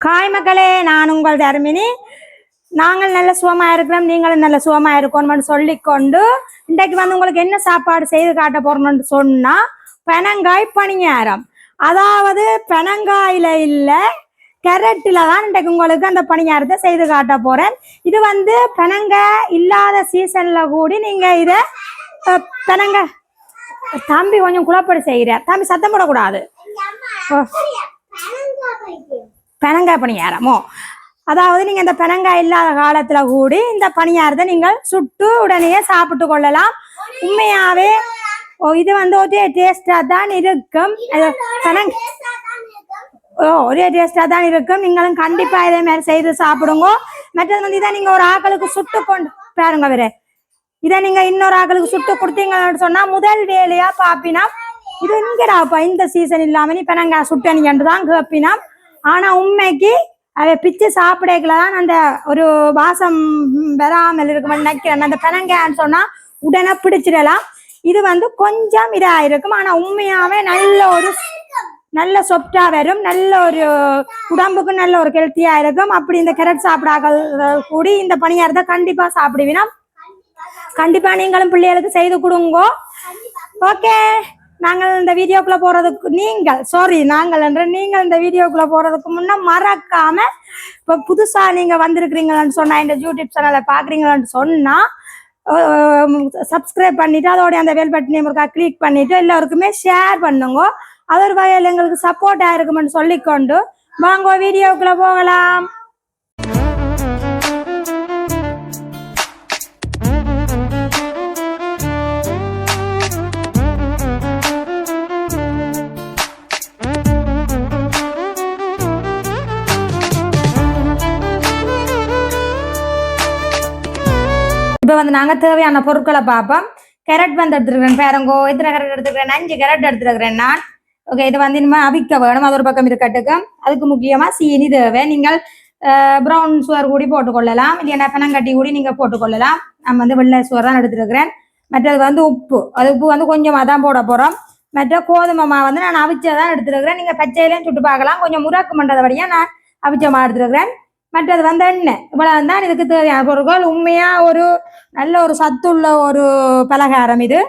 காய் மக்களே நான் உங்கள் தர்மினி. நாங்கள் நல்ல சுகமா இருக்கிறோம் நீங்களும் நல்ல சுகமா இருக்கணும்னு சொல்லிக்கொண்டு இன்றைக்கு வந்து உங்களுக்கு என்ன சாப்பாடு செய்து காட்ட போறோம்னு சொன்னா பெனங்காய் பணியாரம். அதாவது பெனங்காயில இல்ல கேரட்டில தான் இன்றைக்கு உங்களுக்கு அந்த பணியாரத்தை செய்து காட்ட போறேன். இது வந்து பெனங்காய் இல்லாத சீசன்ல கூடி நீங்க இத பெனங்காய் தம்பி கொஞ்சம் குழப்படி செய்கிறார். தம்பி சத்தம் போடக்கூடாது. ஓ. பெனங்காய் பணியாரமோ? அதாவது நீங்க இந்த பெனங்காய் இல்லாத காலத்துல கூடி இந்த பணியாரத்தை நீங்கள் சுட்டு உடனே சாப்பிட்டு கொள்ளலாம். உண்மையாவே ஓ இது வந்து ஒரே டேஸ்டா தான் இருக்கும். பெனங் ஓ ஒரே டேஸ்டா தான் இருக்கும். நீங்களும் கண்டிப்பா இதே மாதிரி செய்து சாப்பிடுங்க. மற்றது வந்து இதை நீங்க ஒரு ஆக்களுக்கு சுட்டு கொண்டு பாருங்க வேற இதை நீங்க இன்னொரு ஆக்களுக்கு சுட்டு கொடுத்தீங்கன்னு சொன்னா முதல் வேலையா பாப்பினா இது எங்கடாப்பா இந்த சீசன் இல்லாம நீ பெனங்காய் சுட்டணிக்கன்று தான் கேப்பினா ஆனா உண்மைக்கு அதை பிச்சு சாப்பிடக்கல தான் அந்த ஒரு வாசம் வராமல் இருக்கும் நினைக்கிறேன். அந்த பெனங்கான்னு சொன்னா உடனே பிடிச்சிடலாம். இது வந்து கொஞ்சம் இதா இருக்கும். ஆனா உண்மையாவே நல்ல ஒரு நல்ல சொப்டா வரும். நல்ல ஒரு உடம்புக்கு நல்ல ஒரு ஹெல்த்தியா இருக்கும். அப்படி இந்த கேரட் சாப்பிடாத கூடி இந்த பணியாரத்தை கண்டிப்பா சாப்பிடுவீனா கண்டிப்பா நீங்களும் பிள்ளைகளுக்கு செய்து கொடுங்கோ. ஓகே நாங்கள் இந்த வீடியோக்குள்ள போறதுக்கு நீங்கள் சாரி நாங்கள் என்று நீங்கள் இந்த வீடியோக்குள்ள போறதுக்கு முன்னே மறக்காம இப்போ புதுசா நீங்க வந்திருக்கிறீங்களான்னு சொன்னா இந்த யூடியூப் சேனலை பாக்குறீங்களான்னு சொன்னா சப்ஸ்கிரைப் பண்ணிட்டு அதோடைய அந்த வேல் பட்டனையும் இருக்கா கிளிக் பண்ணிட்டு எல்லாருக்குமே ஷேர் பண்ணுங்க. அது ஒரு வகையில் எங்களுக்கு சப்போர்ட் ஆயிருக்குமென்னு சொல்லிக்கொண்டு வாங்க வீடியோக்குள்ள போகலாம். இப்போ வந்து நாங்கள் தேவையான பொருட்களை பார்ப்போம். கேரட் வந்து எடுத்துருக்கிறேன் பேரங்கோ. எத்தனை கேரட் எடுத்துக்கிறேன் அஞ்சு கேரட் எடுத்துருக்கிறேன் நான். ஓகே இது வந்து இனிமேல் அவிக்க வேணும். அது ஒரு பக்கம் இருக்கட்டுக்கு அதுக்கு முக்கியமாக சீனி தேவை. நீங்கள் ப்ரௌன் சுவர் கூடி போட்டுக்கொள்ளலாம். இல்லையா பெனங்கட்டி கூடி நீங்கள் போட்டுக்கொள்ளலாம். நம்ம வந்து வெள்ளை சுவர் தான் எடுத்துருக்கிறேன். மற்றது வந்து உப்பு. அது உப்பு வந்து கொஞ்சமாக தான் போட போகிறோம் மற்ற கோதுமை மாவு வந்து நான் அவிச்சதான் எடுத்துருக்கிறேன். நீங்கள் பச்சையிலையும் சுட்டு பார்க்கலாம். கொஞ்சம் முறாக்கு பண்றதபடியா நான் அவிச்ச மாவு எடுத்துருக்கிறேன். மற்றது வந்து எண்ணெய் இவ்வளவு தான் இதுக்கு தேவையான பொருட்கள் உண்மையா ஒரு நல்ல ஒரு சத்துள்ள ஒரு பலகாரம் இது.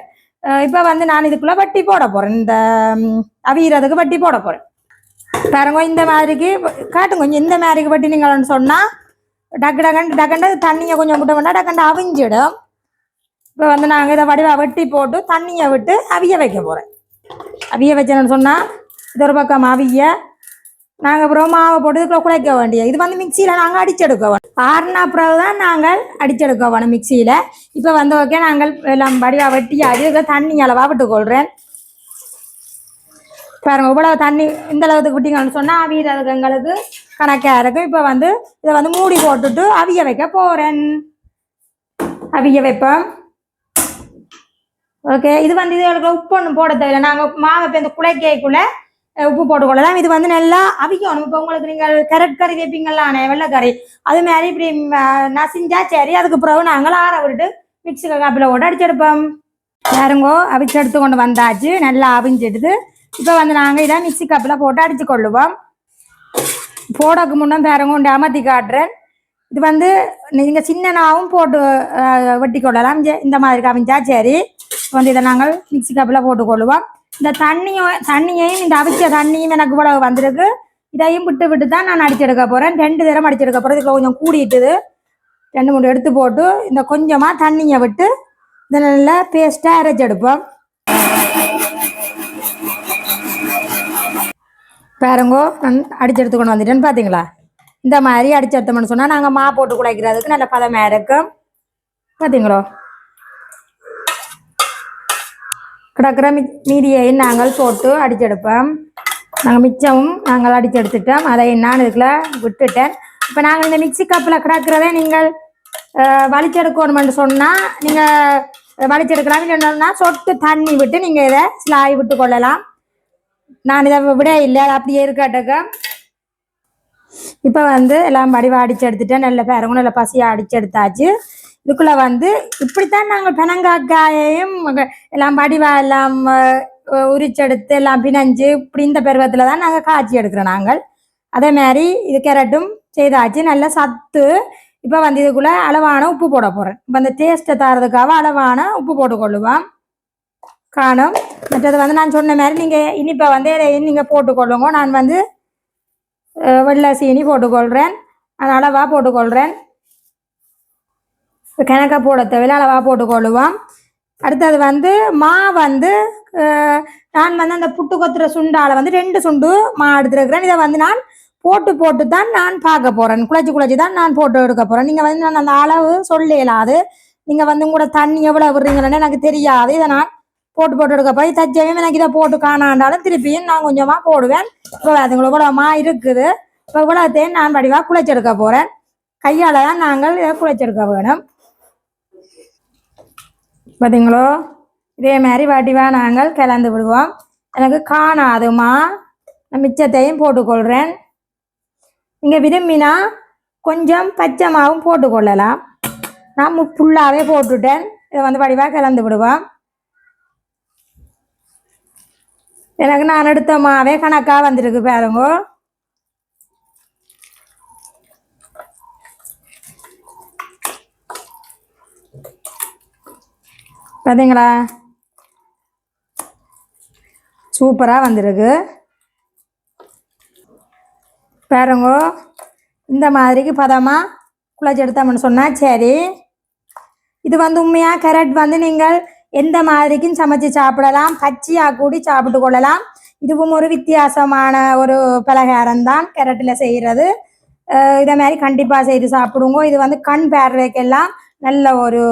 இப்போ இப்ப வந்து நான் இதுக்குள்ள வட்டி போட போறேன். இந்த அவியறதுக்கு வட்டி போட போறேன். பாருங்க இந்த மாதிரிக்கு காட்டுங்க. கொஞ்சம் இந்த மாதிரிக்கு வட்டி நீங்கள்னு சொன்னா டக்கு டக்கண்டு டக்கண்டு தண்ணியை கொஞ்சம் விட்ட வேண்டாம் டக்கண்டு அவிஞ்சிடும். இப்போ வந்து நாங்கள் இதை வடிவா வெட்டி போட்டு தண்ணியை விட்டு அவிய வைக்க போறேன். அவிய வச்சேன்னு சொன்னா இது ஒரு பக்கம் அவிய நாங்கள் அப்புறம் மாவை போட்டு இதுக்குள்ள குழைக்க வேண்டிய இது வந்து மிக்சியில் நாங்கள் அடிச்செடுக்க வேணும். ஆறுனா பிறகு தான் நாங்கள் அடிச்செடுக்க வேணும் மிக்சியில். இப்போ வந்து ஓகே நாங்கள் எல்லாம் வடிவா வெட்டி அது தண்ணி அளவா விட்டுக்கொள்கிறேன் பாருங்க இவ்வளவு தண்ணி இந்த அளவுக்கு விட்டீங்கன்னு சொன்னால் அவியறதுக்கு எங்களுக்கு கணக்காக இருக்கும். இப்போ வந்து இதை வந்து மூடி போட்டுட்டு அவிய வைக்க போகிறேன் அவிய வைப்போம். ஓகே இது வந்து இதுகளுக்கு உப்பு ஒன்றும் போட தேவையில்லை. நாங்கள் மாவை இப்போ இந்த குலைக்கைக்குள்ளே உப்பு போட்டுக்கொள்ளலாம். இது வந்து நல்லா அவிக்கணும். இப்போ உங்களுக்கு நீங்கள் கேரட் கறி வைப்பீங்களானே வெள்ளைக்கறி அது மாதிரி இப்படி நசிஞ்சா சரி. அதுக்கு பிறகு நாங்கள் ஆற விட்டுட்டு மிக்ஸி காப்பில் போட்டு அடிச்செடுப்போம். பாருங்கோ அவிச்சு எடுத்து கொண்டு வந்தாச்சு. நல்லா அவிஞ்செடுத்து இப்போ வந்து நாங்கள் இதை மிக்ஸி கப்பில் போட்டு அடித்து கொள்ளுவோம் போடக்கு முன்னே பாருங்க உண்டு அமர்த்தி காட்டுறேன். இது வந்து நீங்கள் சின்னனாவும் போட்டு வெட்டி கொள்ளலாம் இந்த மாதிரி கவிஞ்சா சரி. வந்து இதை நாங்கள் மிக்ஸி கப்பில் போட்டுக்கொள்ளுவோம். இந்த தண்ணியும் தண்ணியையும் இந்த அவிச்ச தண்ணியும் எனக்கு இவ்வளவு வந்திருக்கு. இதையும் விட்டு விட்டு தான் நான் அடிச்செடுக்க போகிறேன் ரெண்டு தரம் அடிச்செடுக்க போகிறேன் இதில் கொஞ்சம் கூடிட்டுது. ரெண்டு மூணு எடுத்து போட்டு இந்த கொஞ்சமாக தண்ணியை விட்டு இதை நல்லா பேஸ்ட்டாக அரைச்செடுப்போம் பாருங்கோ நான் அடிச்செடுத்து கொண்டு வந்துட்டேன்னு பார்த்தீங்களா இந்த மாதிரி அடிச்செடுத்தோம்னு சொன்னால் நாங்கள் மா போட்டு குழைக்கிறதுக்கு நல்ல பதமாக இருக்கும். பார்த்தீங்களோ கிடக்கிற மி மீதியையும் நாங்கள் போட்டு அடிச்செடுப்போம். நாங்கள் மிச்சமும் நாங்கள் அடிச்செடுத்துட்டோம். அதை நான் இதுக்குள்ள விட்டுட்டேன். இப்போ நாங்கள் இந்த மிக்ஸி கப்பில் கிடக்கிறத நீங்கள் வலிச்செடுக்கணுமென்று சொன்னால் நீங்கள் வலிச்செடுக்கலாம். இல்லைன்னா சொட்டு தண்ணி விட்டு நீங்கள் இதை ஸ்லாய் விட்டு கொள்ளலாம். நான் இதை விட இல்லை. அது அப்படியே இருக்கட்டுக்க இப்போ வந்து எல்லாம் வடிவாக அடிச்சு எடுத்துட்டேன். நல்ல பேரங்க நல்ல பசியாக அடிச்சு எடுத்தாச்சு. இதுக்குள்ள வந்து இப்படித்தான் நாங்கள் பெனங்காக்காயையும் எல்லாம் படிவா எல்லாம் உரிச்செடுத்து எல்லாம் பிணைஞ்சு இப்படி இந்த பருவத்தில் தான் நாங்கள் காய்ச்சி எடுக்கிறோம் நாங்கள். அதே மாதிரி இது கேரட்டும் செய்தாச்சு. நல்லா சத்து. இப்போ வந்து இதுக்குள்ள அளவான உப்பு போட போகிறேன் இப்போ அந்த டேஸ்ட்டை தரதுக்காக அளவான உப்பு போட்டுக்கொள்ளுவோம். காணும். மற்றது வந்து நான் சொன்ன மாதிரி நீங்கள் இனிப்பை வந்து நீங்கள் போட்டுக்கொள்ளுங்க. நான் வந்து வெள்ளை சீனி போட்டுக்கொள்கிறேன் நான் அளவாக போட்டுக்கொள்கிறேன் கிணக்க போட தேவையில்ல அளவாக போட்டுக்கொள்ளுவோம் அடுத்தது வந்து மா வந்து நான் வந்து அந்த புட்டு கொத்துற சுண்டால வந்து ரெண்டு சுண்டு மா எடுத்துருக்கிறேன். இதை வந்து நான் போட்டு போட்டு தான் நான் பார்க்க போகிறேன் குழச்சி குழச்சி தான் நான் போட்டு எடுக்க போகிறேன் நீங்கள் வந்து நான் அந்த அளவு சொல்லலாது நீங்கள் வந்து உங்களோட தண்ணி எவ்வளோ விடுறீங்கன்னு எனக்கு தெரியாது. இதை நான் போட்டு போட்டு எடுக்க போய் தச்சவையும் எனக்கு இதை போட்டு காணாண்டாலும் திருப்பியும் நான் கொஞ்சமாக போடுவேன். இப்போ அதுங்களுக்கு இவ்வளோ மா இருக்குது. இப்போ இவ்வளோத்தையும் நான் வடிவாக குழைச்செடுக்க போகிறேன் கையால் தான் நாங்கள் இதை குழைச்செடுக்க வேணும் பார்த்தீங்களோ இதே மாதிரி வடிவாக நாங்கள் கலந்து விடுவோம். எனக்கு காணாதுமா நான் மிச்சத்தையும் போட்டுக்கொள்கிறேன் நீங்கள் விரும்பினா கொஞ்சம் பச்சை மாவும் போட்டுக்கொள்ளலாம். நான் மு- ஃபுல்லாகவே போட்டுட்டேன். இதை வந்து வடிவாக கலந்து விடுவோம். எனக்கு நான் எடுத்த மாவே கணக்காக வந்திருக்கு பாருங்க. பார்த்தீங்களா சூப்பராக வந்திருக்கு. பாருங்க இந்த மாதிரிக்கு பதமாக குழச்சி எடுத்தோம்னு சொன்னால் சரி. இது வந்து உண்மையாக கேரட் வந்து நீங்கள் எந்த மாதிரிக்கும் சமைச்சு சாப்பிடலாம்? பச்சையாக கூடி சாப்பிட்டு கொள்ளலாம். இதுவும் ஒரு வித்தியாசமான ஒரு பலகாரம் தான் கேரட்டில் செய்கிறது இதை மாதிரி கண்டிப்பாக செய்து சாப்பிடுங்க. இது வந்து கண் பார்வைக்கெல்லாம் நல்ல ஒரு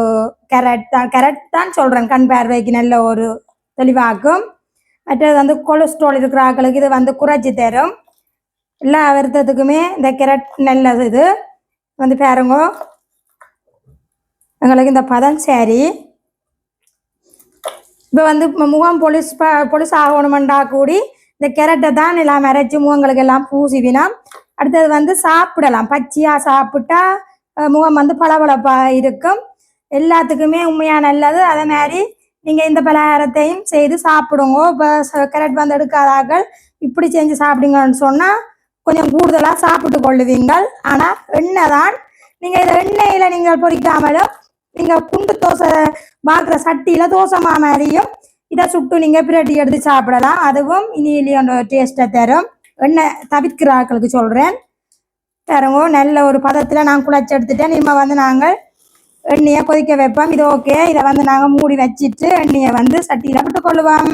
கேரட் தான் கேரட் தான் சொல்கிறேன் கண் பார்வைக்கு நல்ல ஒரு தெளிவாக்கும். மற்றது வந்து கொலஸ்ட்ரால் இருக்கிற ஆக்களுக்கு இது வந்து குறைச்சி தரும். எல்லா வருத்தத்துக்குமே இந்த கேரட் நல்லது இது. வந்து பாருங்க. எங்களுக்கு இந்த பதம் சரி. இப்போ வந்து முகம் பொலிஸ் ப பொலிஸ் ஆகணுமெண்டா கூடி இந்த கேரட்டை தான் எல்லாம் மறைச்சி முகங்களுக்கு எல்லாம் பூசிவினா அடுத்தது வந்து சாப்பிடலாம். பச்சையாக சாப்பிட்டா முகம் வந்து பளபளப்பாக இருக்கும். எல்லாத்துக்குமே உண்மையாக நல்லது. அதே மாதிரி நீங்கள் இந்த பலகாரத்தையும் செய்து சாப்பிடுங்க. இப்போ கேரட் வந்து எடுக்காதாக்கள் இப்படி செஞ்சு சாப்பிடுங்கன்னு சொன்னால் கொஞ்சம் கூடுதலாக சாப்பிட்டு கொள்ளுவீங்கள். ஆனால் எண்ணெய் தான் நீங்கள் இதை எண்ணெயில் நீங்கள் பொறிக்காமலும் நீங்கள் குண்டு தோசை பார்க்குற சட்டியில் தோசை மா மாதிரியும் இதை சுட்டு நீங்கள் பிரட்டி எடுத்து சாப்பிடலாம். அதுவும் இனியிலையும் டேஸ்ட்டை தரும். எண்ணெய் தவிர்க்கிற ஆட்களுக்கு சொல்கிறேன் தருங்க நல்ல ஒரு பதத்தில் நான் குழச்சி எடுத்துட்டேன். நம்ம வந்து நாங்கள் எண்ணெயை கொதிக்க வைப்போம். இது ஓகே இதை வந்து நாங்கள் மூடி வச்சிட்டு எண்ணெயை வந்து சட்டியில் விட்டு கொள்ளுவோம்.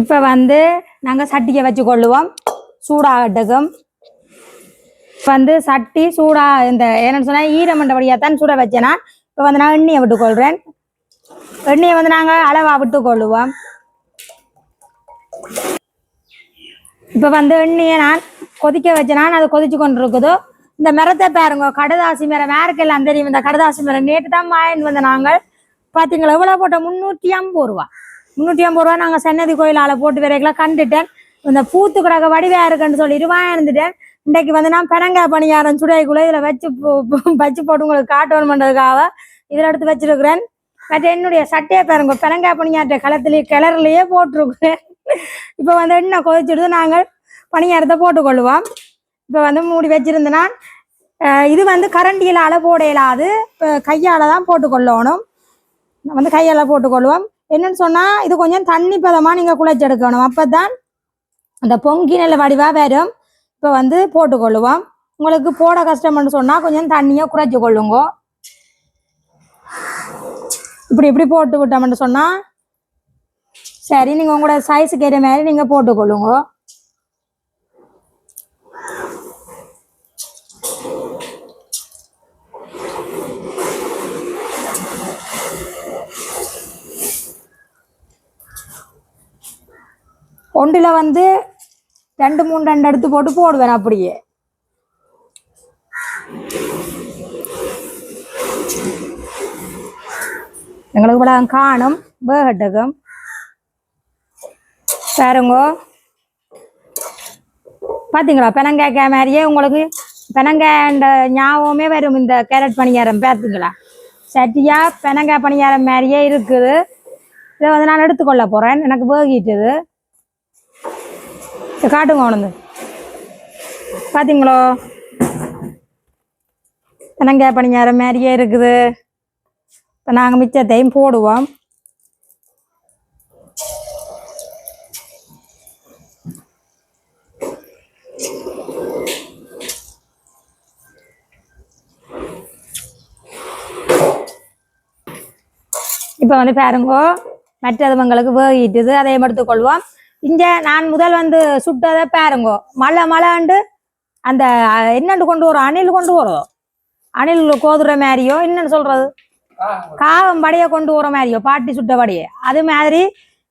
இப்போ வந்து நாங்கள் சட்டியை வச்சு கொள்ளுவோம். சூடாகட்டுக்கும் வந்து சட்டி சூடா இந்த என்னன்னு சொன்னால் ஈரமண்டபடியாக தான் சூட வச்சேன்னா இப்போ வந்து நான் எண்ணெயை விட்டுக்கொள்கிறேன் எண்ணெயை வந்து நாங்கள் அளவாக விட்டுக்கொள்ளுவோம் இப்போ வந்து எண்ணெயை நான் கொதிக்க வச்சனான்னு அது கொதிச்சு கொண்டு இருக்குதோ இந்த மரத்தை பாருங்க கடதாசி மரம் யாருக்கெல்லாம் தெரியும். இந்த கடதாசி மரம் நேற்று தான் வாங்கிட்டு வந்த நாங்கள் பார்த்தீங்களா எவ்வளோ போட்டோம்? முந்நூற்றி ஐம்பது ரூபா. முந்நூற்றி ஐம்பது ரூபா நாங்கள் சன்னதி கோயிலால் போட்டு வரைக்கெல்லாம் கண்டுட்டேன். இந்த பூத்து கிடக்க வடிவா இருக்குன்னு சொல்லிட்டு வாங்கிருந்துட்டேன் இன்றைக்கு வந்து நான் பெனங்காய் பணியாரம் சுடைக்குள்ள இதில் வச்சு வச்சு போட்டு உங்களுக்கு பண்ணுறதுக்காக இதில் எடுத்து வச்சிருக்கிறேன். மற்ற என்னுடைய சட்டையை பாருங்க பெனங்காய் பணியாற்ற களத்துலேயே கிளறுலையே போட்டிருக்கிறேன். இப்போ வந்து என்ன கொதிச்சிடுது? நாங்கள் பணியாரத்தை போட்டுக்கொள்ளுவோம். இப்போ வந்து மூடி வச்சிருந்தேன்னா இது வந்து கரண்டியில் அலை போட இயலாது. கையால் தான் போட்டுக்கொள்ளணும். நான் வந்து கையால் போட்டுக்கொள்வோம் என்னன்னு சொன்னால் இது கொஞ்சம் தண்ணி பதமாக நீங்கள் குழைச்செடுக்கணும். அப்போ தான் அந்த பொங்கி நல்ல வடிவாக வரும். இப்போ வந்து போட்டுக்கொள்ளுவோம். உங்களுக்கு போட கஷ்டம்னு சொன்னால் கொஞ்சம் தண்ணியை குறைச்சி கொள்ளுங்க. இப்படி இப்படி போட்டு விட்டோம்னு சொன்னால் சரி நீங்கள் உங்களோட சைஸுக்கு ஏற்ற மாதிரி நீங்கள் போட்டுக்கொள்ளுங்க. ஒன்றில் வந்து ரெண்டு மூணு ரெண்டு எடுத்து போட்டு போடுவேன் அப்படியே. எங்களுக்கு இவ்வளோ காணும் வேகட்டகம். பாருங்கோ. பார்த்தீங்களா பெனங்காய்க்காய் மாதிரியே உங்களுக்கு பெனங்காய்ன்ற ஞாபகமே வரும் இந்த கேரட் பணியாரம் பார்த்தீங்களா சட்டியா பெனங்காய் பணியாரம் மாதிரியே இருக்குது. இதை வந்து நான் எடுத்துக்கொள்ள போகிறேன் எனக்கு வேகிட்டுது. காட்டுங்க உணர்ந்து பாத்தீங்களோ? தென்னங்காய் பணியாரம் மாதிரியே இருக்குது. இப்போ நாங்கள் மிச்சத்தையும் போடுவோம். இப்போ வந்து பாருங்கோ மற்றதுவங்களுக்கு வேகிட்டுது அதையும் எடுத்துக்கொள்வோம். இங்க நான் முதல் வந்து சுட்டதை பாருங்கோ. மழை மழைண்டு அந்த என்னண்டு கொண்டு வரும்? அணில் கொண்டு வரும். அணில் கோதுற மாதிரியோ என்னன்னு சொல்றது? காவம் படைய கொண்டு வர மாதிரியோ பாட்டி சுட்ட படியே அது மாதிரி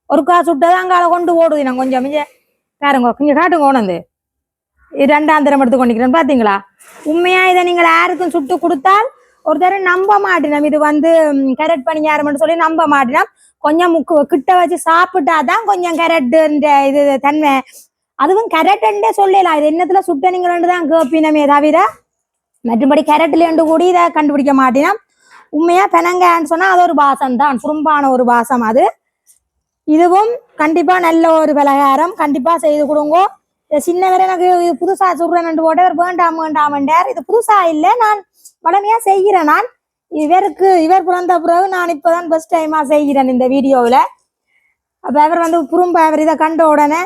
ஒருக்கா சுட்டதை அங்கால கொண்டு ஓடுது நான் கொஞ்சம் மிஞ்ச பாருங்க கொஞ்சம் காட்டுங்க கொண்டு இது ரெண்டாம் தரம் எடுத்து கொண்டிருக்கிறேன் பாத்தீங்களா? உண்மையா இதை நீங்கள் யாருக்கும் சுட்டு கொடுத்தால் ஒரு தரம் நம்ப மாட்டினோம். இது வந்து கரெக்ட் பண்ணியாருமென்னு சொல்லி நம்ப மாட்டினோம். கொஞ்சம் முக்கு கிட்ட வச்சு சாப்பிட்டாதான் கொஞ்சம் கரட்டுன்ற இது தன்மை. அதுவும் கரட்டுன்றே சொல்லலாம் இது என்னத்துல சுட்ட தான் கேப்பினமே தவிர மற்றபடி கரட்டுலேண்டு கூடி இதை கண்டுபிடிக்க மாட்டினோம் உண்மையா பெனங்கான்னு சொன்னா அது ஒரு பாசம் தான் சுரும்பான ஒரு பாசம் அது. இதுவும் கண்டிப்பா நல்ல ஒரு பலகாரம். கண்டிப்பா செய்து கொடுங்க. இந்த சின்னவர் எனக்கு இது புதுசா சுடுறேன் போட்டவர் வேண்டாம் வேண்டாமண்டார் இது புதுசா இல்லை. நான் வளமையா செய்கிறேன் நான். இவருக்கு இவர் பிறந்த பிறகு நான் இப்பதான் ஃபர்ஸ்ட் டைமா செய்கிறேன் இந்த வீடியோவில். அப்போ அவர் வந்து குறும்ப அவர் இதை கண்ட உடனே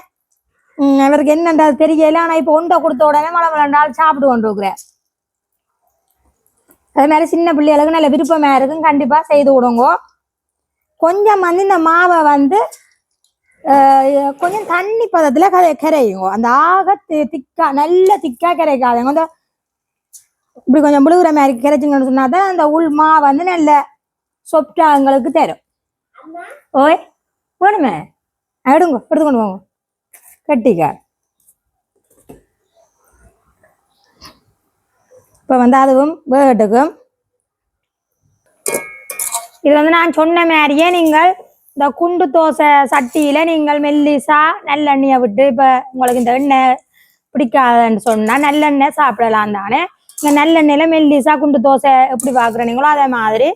அவருக்கு என்னன்றது தெரியல. ஆனால் இப்போ உண்டை கொடுத்த உடனே மழை மலண்டால் சாப்பிட்டு கொண்டிருக்கிறேன் அதே மாதிரி சின்ன பிள்ளைகளுக்கு நல்ல விருப்பமாக இருக்கும். கண்டிப்பாக செய்து விடுங்க கொஞ்சம் வந்து இந்த மாவை வந்து கொஞ்சம் தண்ணி பதத்துல கரை கரையுங்க. அந்த ஆக திக்கா நல்ல திக்கா கரைக்காதுங்க. அந்த இப்படி கொஞ்சம் முழுகிற மாதிரி கிடைச்சுங்கன்னு சொன்னா தான் அந்த உள் மா வந்து நல்ல சொப்டா எங்களுக்கு தரும். ஓய் வேணுமே எடுங்க எடுத்துக்கொண்டு போங்க. கட்டிக்க. இப்போ வந்து அதுவும் வேட்டுக்கும். இது வந்து நான் சொன்ன மாதிரியே நீங்கள் இந்த குண்டு தோசை சட்டியில நீங்கள் மெல்லிசா நல்லெண்ணெயை விட்டு இப்போ உங்களுக்கு இந்த எண்ணெய் பிடிக்காதுன்னு சொன்னா நல்லெண்ணெய் சாப்பிடலாம் தானே? இந்த நல்லெண்ணெயில மெல்லிசா குண்டு தோசை எப்படி பார்க்குறீங்களோ அதே மாதிரி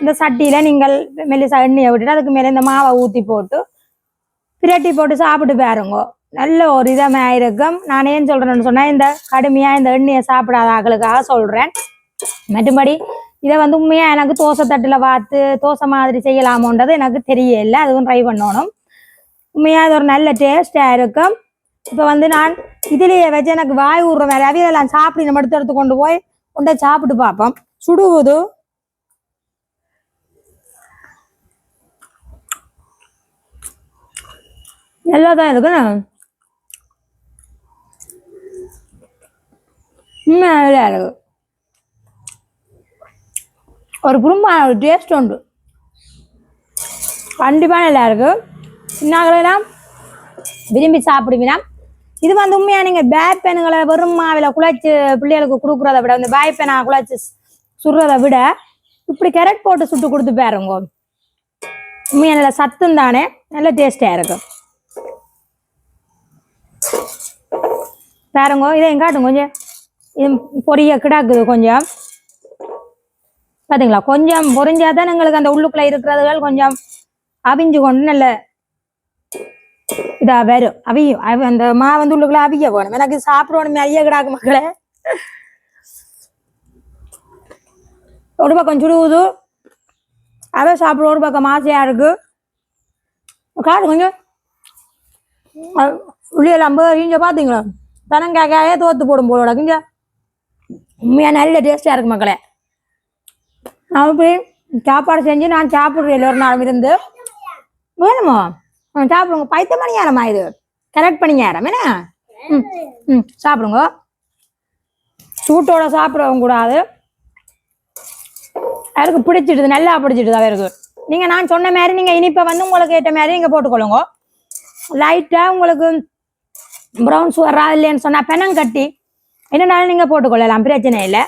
இந்த சட்டியில நீங்கள் மெல்லிசா எண்ணெயை விட்டுட்டு அதுக்கு மேலே இந்த மாவை ஊற்றி போட்டு பிரட்டி போட்டு சாப்பிட்டு பாருங்க. நல்ல ஒரு இதமா இருக்கும். நான் ஏன் சொல்றேன்னு சொன்னா இந்த கடுமையா இந்த எண்ணெயை சாப்பிடாத ஆக்களுக்காக சொல்றேன். மற்றபடி இதை வந்து உண்மையா எனக்கு தோசை தட்டுல பார்த்து தோசை மாதிரி செய்யலாமோன்றது எனக்கு தெரியல. அதுவும் ட்ரை பண்ணணும். உண்மையா இது ஒரு நல்ல டேஸ்டா இருக்கும். இப்போ வந்து நான் இதுலயே வச்சு எனக்கு வாய் விடுற மாதிரி அவியெல்லாம் சாப்பிட்டு நம்ம எடுத்து எடுத்து கொண்டு போய் கொண்டு சாப்பிட்டு பார்ப்போம். சுடுவது. நல்லா தான் இருக்குண்ணா நல்லா இருக்கு. ஒரு குடும்பம் ஒரு டேஸ்ட் உண்டு. கண்டிப்பாக நல்லா இருக்கு. சின்னாங்களெல்லாம் விரும்பி சாப்பிடுவீனா இது வந்து உண்மையா நீங்க பேக் பேனுகளை வெறும் மாவில் குழைச்சு பிள்ளைகளுக்கு கொடுக்குறத விட இந்த பேக் பேனா குழைச்சு சுடுறத விட இப்படி கேரட் போட்டு சுட்டு கொடுத்து பாருங்க. உண்மையா நல்ல சத்தும் தானே நல்ல டேஸ்டா இருக்கும். பாருங்க இதை காட்டுங்க கொஞ்சம். இது பொரிய கிடாக்குது கொஞ்சம். பாத்தீங்களா? கொஞ்சம் பொரிஞ்சாதான் எங்களுக்கு அந்த உள்ளுக்குள்ள இருக்கிறதுகள் கொஞ்சம் அவிஞ்சு கொண்டு நல்ல இதா வரும் அவியும் அவ- அந்த மா வந்து உள்ளுக்குள்ள அவிய போகணும் எனக்கு சாப்பிடணும் ஐயா கிடாக்கு மக்களே ஒரு பக்கம் சுடுவுது அவ சாப்பிட ஒரு பக்கம் ஆசையா இருக்கு காடு கொஞ்சம் உள்ளியெல்லாம் இங்க பாத்தீங்களா தனங்காக்காயே தோத்து போடும் போலோட கிஞ்ச உண்மையாக நல்ல டேஸ்டா இருக்கு மக்களே நான் இப்படி சாப்பாடு செஞ்சு நான் சாப்பிட்றேன் ஒரு நாள் இருந்து வேணுமா ஆ, சாப்பிடுங்க. பைத்த மணியாரமா இது? கரெக்ட் பண்ணியாரம் என்ன? ம் ம் சாப்பிடுங்க. சூட்டோட சாப்பிடவும் கூடாது. அவருக்கு பிடிச்சிடுது நல்லா பிடிச்சிடுது அவருக்கு. நீங்கள் நான் சொன்ன மாதிரி நீங்கள் இனிப்பை வந்து உங்களுக்கு ஏற்ற மாதிரி நீங்கள் போட்டுக்கொள்ளுங்க. லைட்டாக உங்களுக்கு ப்ரௌன் சுகர் இல்லைன்னு சொன்னால் பெனம் கட்டி என்னனாலும் நீங்கள் போட்டுக்கொள்ளலாம் பிரச்சனை இல்லை.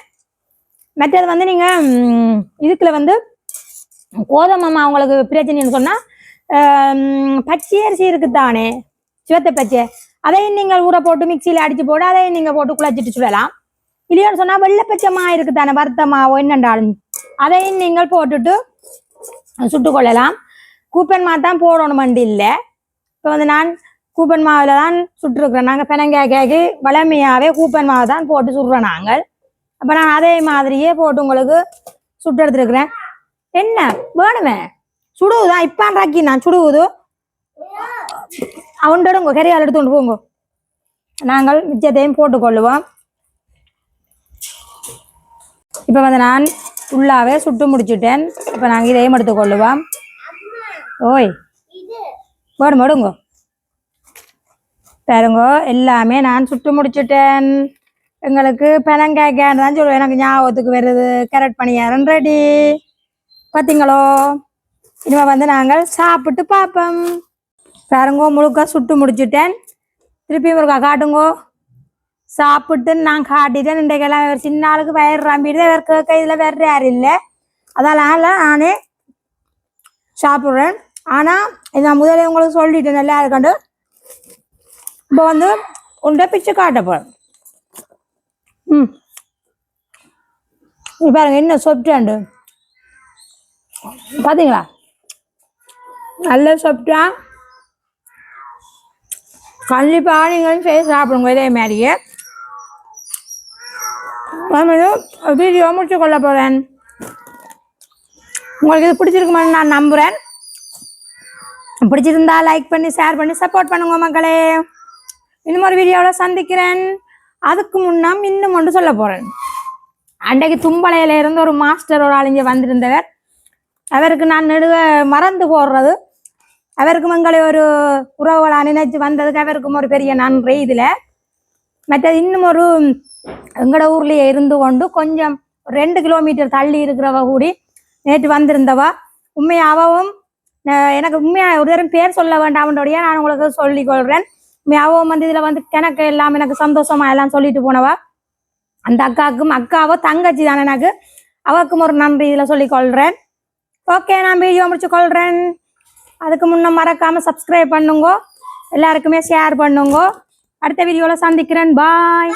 மற்றது வந்து நீங்கள் இதுக்குள்ள வந்து கோதமம்மா அவங்களுக்கு உங்களுக்கு பிரச்சனைன்னு சொன்னால் பச்சை அரிசி இருக்குதானே? சிவத்த பச்சை. அதையும் நீங்கள் ஊற போட்டு மிக்சியில் அடிச்சு போட்டு அதையும் நீங்க போட்டு குழச்சிட்டு சுடலாம். இல்லையோன்னு சொன்னா வெள்ளை பச்சை மா இருக்குதானே? வறுத்த என்னென்றாலும். அதையும் நீங்கள் போட்டுட்டு சுட்டு கொள்ளலாம். கூப்பன் மா தான் போடணும் வண்டி இல்லை. இப்போ வந்து நான் கூப்பன் மாவில் தான் சுட்டுருக்குறேன். நாங்கள் பெனங்காய்க்காய்க்கு வளமையாகவே கூப்பன் மாவை தான் போட்டு சுடுறோம் நாங்கள். அப்போ நான் அதே மாதிரியே போட்டு உங்களுக்கு சுட்டு எடுத்துருக்குறேன். என்ன? வேணுமே? சுடுவுதான் இப்பான் ராக்கி நான் சுடுவுது? அவன்டோட கரியால் எடுத்து கொண்டு போங்க. நாங்கள் மிச்சத்தையும் போட்டுக்கொள்ளுவோம். இப்போ வந்து நான் ஃபுல்லாகவே சுட்டு முடிச்சுட்டேன். இப்போ நாங்கள் இதையும் எடுத்துக்கொள்ளுவோம். ஓய் போடும் எடுங்க பாருங்க எல்லாமே நான் சுட்டு முடிச்சுட்டேன். எங்களுக்கு பெனங்காய்க்கான்னு தான் சொல்லுவேன் எனக்கு ஞாபகத்துக்கு வருது. கேரட் பணியாரம் ரெடி பார்த்தீங்களோ இனிமே வந்து நாங்கள் சாப்பிட்டு பார்ப்போம். பாருங்கோ முழுக்க சுட்டு முடிச்சுட்டேன். திருப்பி முருக்கா காட்டுங்கோ. சாப்பிட்டு நான் காட்டிட்டேன். இன்றைக்கெல்லாம் சின்ன ஆளுக்கு வயிறு ரம்பிட்டு வேறு கேட்க இதில் வேறு யாரும் இல்லை. அதனால நானே சாப்பிட்றேன். ஆனால் இதை நான் முதலே உங்களுக்கு சொல்லிட்டேன். நல்லா இருக்கண்டு. இப்போ வந்து உண்டை பிச்சு காட்ட போகிறேன் ம். பாருங்க என்ன சொப்டாண்டு பார்த்தீங்களா நல்ல சாப்பிட்டா? கண்டிப்பாக நீங்களும் செய்து சாப்பிடுங்க இதே மாதிரியே. வீடியோ முடிச்சு கொள்ள போகிறேன் உங்களுக்கு இது பிடிச்சிருக்குமான்னு நான் நம்புகிறேன் பிடிச்சிருந்தா லைக் பண்ணி ஷேர் பண்ணி சப்போர்ட் பண்ணுங்க மக்களே. இன்னும் ஒரு வீடியோவில் சந்திக்கிறேன். அதுக்கு முன்னால் இன்னும் ஒன்று சொல்ல போகிறேன் அன்றைக்கு தும்பளையில இருந்து ஒரு மாஸ்டர் ஒரு ஆள் இங்கே வந்திருந்தவர். அவருக்கு நான் நெடுக மறந்து போடுறது. அவருக்கும் எங்களை ஒரு உறவுகளாக நினைச்சு வந்ததுக்கு அவருக்கும் ஒரு பெரிய நன்றி இதில். மற்றது இன்னும் ஒரு எங்களோட ஊர்லேயே இருந்து கொண்டு கொஞ்சம் ரெண்டு கிலோமீட்டர் தள்ளி இருக்கிறவ கூடி நேற்று வந்திருந்தவா. உண்மையாகவும் எனக்கு உண்மையாக ஒரு தரம் பேர் சொல்ல வேண்டாம்ன்றோடைய நான் உங்களுக்கு சொல்லிக் கொள்கிறேன் உண்மையாகவும் வந்து இதில் வந்து கிணக்கு எல்லாம் எனக்கு சந்தோஷமா எல்லாம் சொல்லிட்டு போனவா. அந்த அக்காவுக்கும் அக்காவோ தங்கச்சி தானே எனக்கு. அவக்கும் ஒரு நன்றி இதில் சொல்லிக் கொள்கிறேன் ஓகே நான் வீடியோ முடிச்சு கொள்கிறேன் அதுக்கு முன்ன மறக்காம சப்ஸ்கிரைப் பண்ணுங்க. எல்லாருக்குமே ஷேர் பண்ணுங்க. அடுத்த வீடியோல சந்திக்கிறேன். பாய்